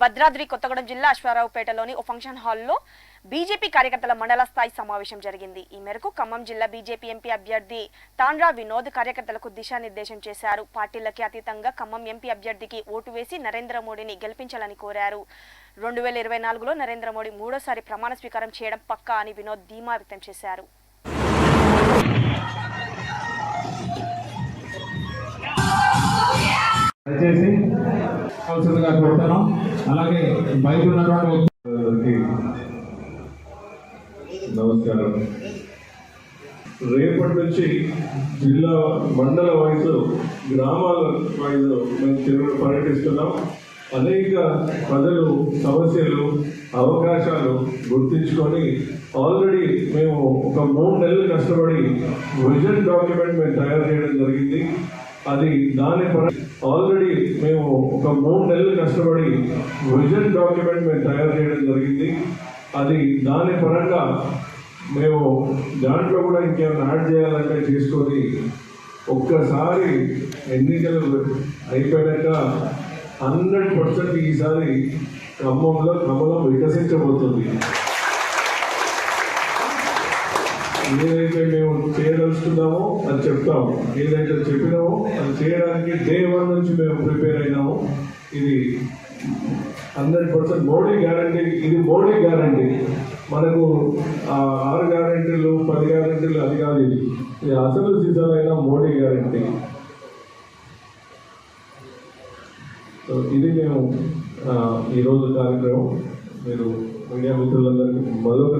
భద్రాద్రి కొత్తగూడెం జిల్లా అశ్వారావుపేటలోని ఓ ఫంక్షన్ హాల్లో బీజేపీ కార్యకర్తల మండల స్థాయి సమావేశం జరిగింది. ఈ మేరకు ఖమ్మం జిల్లా బీజేపీ ఎంపీ అభ్యర్థి తాండ్రా వినోద్ కార్యకర్తలకు దిశానిర్దేశం చేశారు. పార్టీలకి అతీతంగా ఖమ్మం ఎంపీ అభ్యర్థికి ఓటు వేసి నరేంద్ర మోడీని గెలిపించాలని కోరారు. రెండు వేల ఇరవై నాలుగులో నరేంద్ర మోడీ మూడోసారి ప్రమాణ స్వీకారం చేయడం పక్కా అని వినోద్ ధీమా వ్యక్తం చేశారు. దయచేసి కావాల్సిందిగా కోరుతున్నాం. అలాగే బయట ఉన్నటువంటి నమస్కారం. రేపటి నుంచి జిల్లా మండల వాయిస్ గ్రామాల వాయిస్ మేము తిరుగు పర్యటిస్తున్నాం. అనేక ప్రజలు సమస్యలు అవకాశాలు గుర్తించుకొని ఆల్రెడీ మేము ఒక మూడు నెలలు కష్టపడి విజన్ డాక్యుమెంట్ మేము తయారు చేయడం జరిగింది. అది దాని పర ఆల్రెడీ మేము ఒక మూడు నెలలు కష్టపడి విజన్ డాక్యుమెంట్ మేము తయారు చేయడం జరిగింది. అది దాని పరంగా మేము దాంట్లో కూడా ఇంకేమైనా యాడ్ చేయాలంటే చేసుకొని ఒక్కసారి ఎన్నికలు అయిపోయాక హండ్రెడ్ పర్సెంట్ ఈసారి ఖమ్మంలో కమలం వికసించబోతుంది. ఏదైతే మేము చేయదలుచుకున్నామో అని చెప్తాము ఏదైతే చెప్పినామో అది చేయడానికి డే వన్ నుంచి మేము ప్రిపేర్ అయినాము. ఇది హండ్రెడ్ పర్సెంట్ మోడీ గ్యారంటీ ఇది మోడీ గ్యారంటీ మనకు ఆ ఆరు గ్యారంటీలు పది గ్యారంటీలు అది కాదు ఇది. ఇది అసలు సిద్ధమైన మోడీ గ్యారంటీ సో ఇది మేము ఈరోజు కార్యక్రమం. మీరు మీడియా మిత్రులందరికీ మరొక